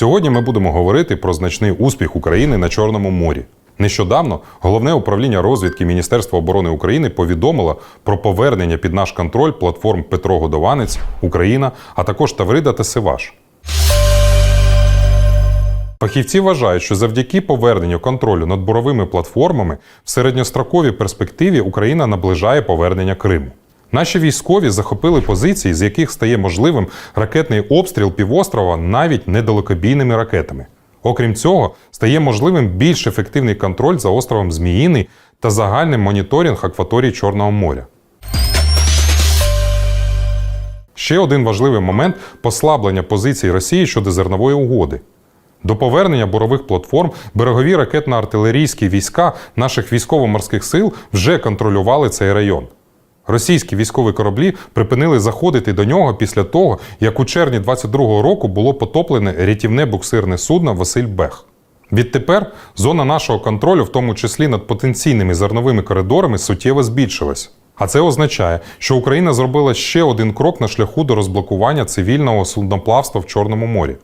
Сьогодні ми будемо говорити про значний успіх України на Чорному морі. Нещодавно головне управління розвідки Міністерства оборони України повідомило про повернення під наш контроль платформ Петро Годованець, Україна, а також Таврида та Сиваш. Фахівці вважають, що завдяки поверненню контролю над буровими платформами в середньостроковій перспективі Україна наближає повернення Криму. Наші військові захопили позиції, з яких стає можливим ракетний обстріл півострова навіть недалекобійними ракетами. Окрім цього, стає можливим більш ефективний контроль за островом Зміїний та загальний моніторинг акваторії Чорного моря. Ще один важливий момент послаблення позицій Росії щодо зернової угоди. До повернення бурових платформ берегові ракетно-артилерійські війська наших військово-морських сил вже контролювали цей район. Російські військові кораблі припинили заходити до нього після того, як у червні 22-го року було потоплене рятівне буксирне судно Василь Бех. Відтепер зона нашого контролю, в тому числі над потенційними зерновими коридорами, суттєво збільшилась. А це означає, що Україна зробила ще один крок на шляху до розблокування цивільного судноплавства в Чорному морі.